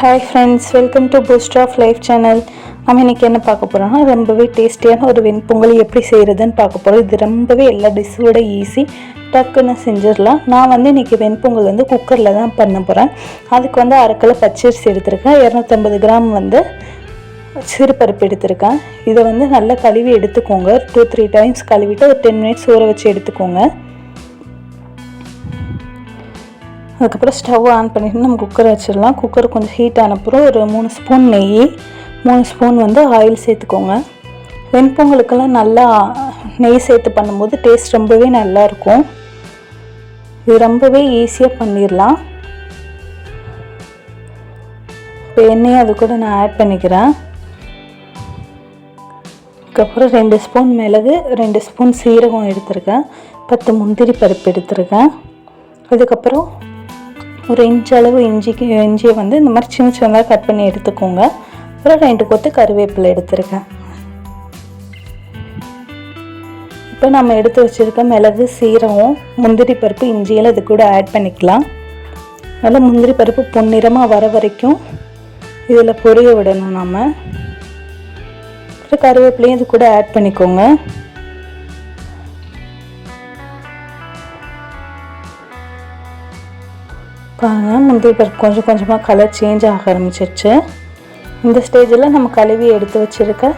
Hi friends welcome to boost of life channel நம்ம இன்றைக்கி என்ன பார்க்க போகிறோம்னா ரொம்பவே டேஸ்டியான ஒரு வெண்பொங்கல் எப்படி செய்கிறதுன்னு பார்க்க போகிறோம் இது ரொம்பவே எல்லா டிஷ்ஷோட ஈஸி டக்குன்னு செஞ்சிடலாம். நான் வந்து இன்றைக்கி வெண்பொங்கல் வந்து குக்கரில் தான் பண்ண போகிறேன் அதுக்கு வந்து அரைக்கலை பச்சரிசி எடுத்திருக்கேன். இரநூத்தம்பது கிராம் வந்து சிறுபருப்பு எடுத்திருக்கேன். இதை வந்து நல்லா கழுவி எடுத்துக்கோங்க. டூ த்ரீ டைம்ஸ் கழுவிட்டு ஒரு டென் மினிட்ஸ் ஊற வச்சு எடுத்துக்கோங்க. அதுக்கப்புறம் ஸ்டவ் ஆன் பண்ணிட்டு நம்ம குக்கர் வச்சிடலாம். குக்கர் கொஞ்சம் ஹீட் ஆனப்புறம் ஒரு மூணு ஸ்பூன் நெய் மூணு ஸ்பூன் வந்து ஆயில் சேர்த்துக்கோங்க. வெண்பொங்கலுக்கெல்லாம் நல்லா நெய் சேர்த்து பண்ணும்போது டேஸ்ட் ரொம்பவே நல்லா இருக்கும். இது ரொம்பவே ஈஸியாக பண்ணிடலாம். இப்போ எண்ணெயை அது கூட நான் ஆட் பண்ணிக்கிறேன். அதுக்கப்புறம் ரெண்டு ஸ்பூன் மிளகு ரெண்டு ஸ்பூன் சீரகம் எடுத்திருக்கேன். பத்து முந்திரி பருப்பு எடுத்திருக்கேன். அதுக்கப்புறம் ஒரு இன்ச் அளவு இஞ்சிக்கு இஞ்சியை வந்து இந்த மாதிரி சின்ன சின்னதாக கட் பண்ணி எடுத்துக்கோங்க. அப்புறம் ரெண்டு கொத்து கருவேப்பிலை எடுத்திருக்கேன். இப்போ நம்ம எடுத்து வச்சுருக்க மிளகு சீரகம் முந்திரி பருப்பு இஞ்சியெல்லாம் இது கூட ஆட் பண்ணிக்கலாம். நல்லா முந்திரி பருப்பு பொன்னிறமாக வர வரைக்கும் இதில் பொரிய விடணும் நம்ம அப்புறம் கருவேப்பிலையும் இது கூட ஆட் பண்ணிக்கோங்க. பாருங்கள் முந்தி பருப்பு கொஞ்சம் கொஞ்சமாக கலர் சேஞ்ச் ஆக ஆரம்பிச்சிருச்சு. இந்த ஸ்டேஜில் நம்ம கழுவி எடுத்து வச்சுருக்க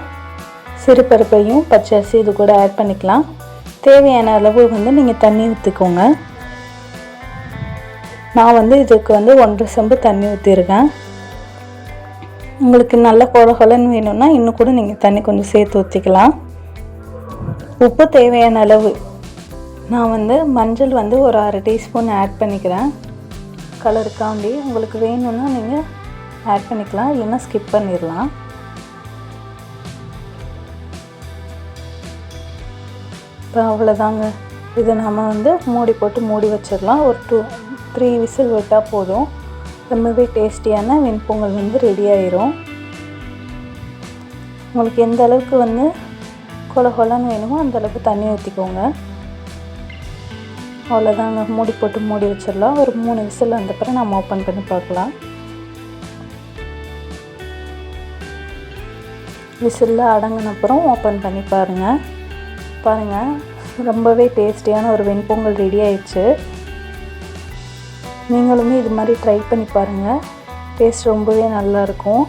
சிறு பருப்பையும் பச்சரிசி இது கூட ஆட் பண்ணிக்கலாம். தேவையான அளவு வந்து நீங்கள் தண்ணி ஊற்றிக்கோங்க நான் வந்து இதுக்கு வந்து ஒன்றரை செம்பு தண்ணி ஊற்றிருக்கேன் உங்களுக்கு நல்ல கொல கொலன்னு வேணும்னா இன்னும் கூட நீங்கள் தண்ணி கொஞ்சம் சேர்த்து ஊற்றிக்கலாம் உப்பு தேவையான அளவு. நான் வந்து மஞ்சள் வந்து ஒரு அரை டீஸ்பூன் ஆட் பண்ணிக்கிறேன். கலருக்காண்டி உங்களுக்கு வேணும்னா நீங்கள் ஆட் பண்ணிக்கலாம். இல்லைன்னா ஸ்கிப் பண்ணிடலாம் இப்போ அவ்வளோதாங்க இதை நம்ம வந்து மூடி போட்டு மூடி வச்சிடலாம் ஒரு டூ த்ரீ விசில் விட்டால் போதும். ரொம்பவே டேஸ்டியான வெண்பொங்கல் வந்து ரெடி ஆயிரும். உங்களுக்கு எந்த அளவுக்கு வந்து கொல கொலன்னு வேணுமோ அந்த அளவுக்கு தண்ணி ஊற்றிக்கோங்க அவ்வளோதான் மூடி போட்டு மூடி வச்சிடலாம். ஒரு மூணு விசில் வந்தப்பறம் நம்ம ஓப்பன் பண்ணி பார்க்கலாம். விசிலில் அடங்கினப்புறம் ஓப்பன் பண்ணி பாருங்கள் பாருங்கள் ரொம்பவே டேஸ்டியான ஒரு வெண்பொங்கல் ரெடி ஆயிடுச்சு. நீங்களுமே இது மாதிரி ட்ரை பண்ணி பாருங்கள் டேஸ்ட் ரொம்பவே நல்லாயிருக்கும்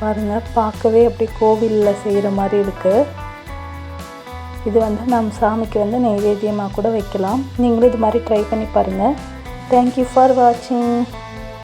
பாருங்கள் பார்க்கவே அப்படி கோவிலில் செய்கிற மாதிரி இருக்குது இது வந்து நம்ம சாமிக்கு வந்து நைவேத்தியமாக கூட வைக்கலாம். நீங்களும் இது மாதிரி ட்ரை பண்ணி பாருங்கள் தேங்க்யூ ஃபார் வாட்சிங்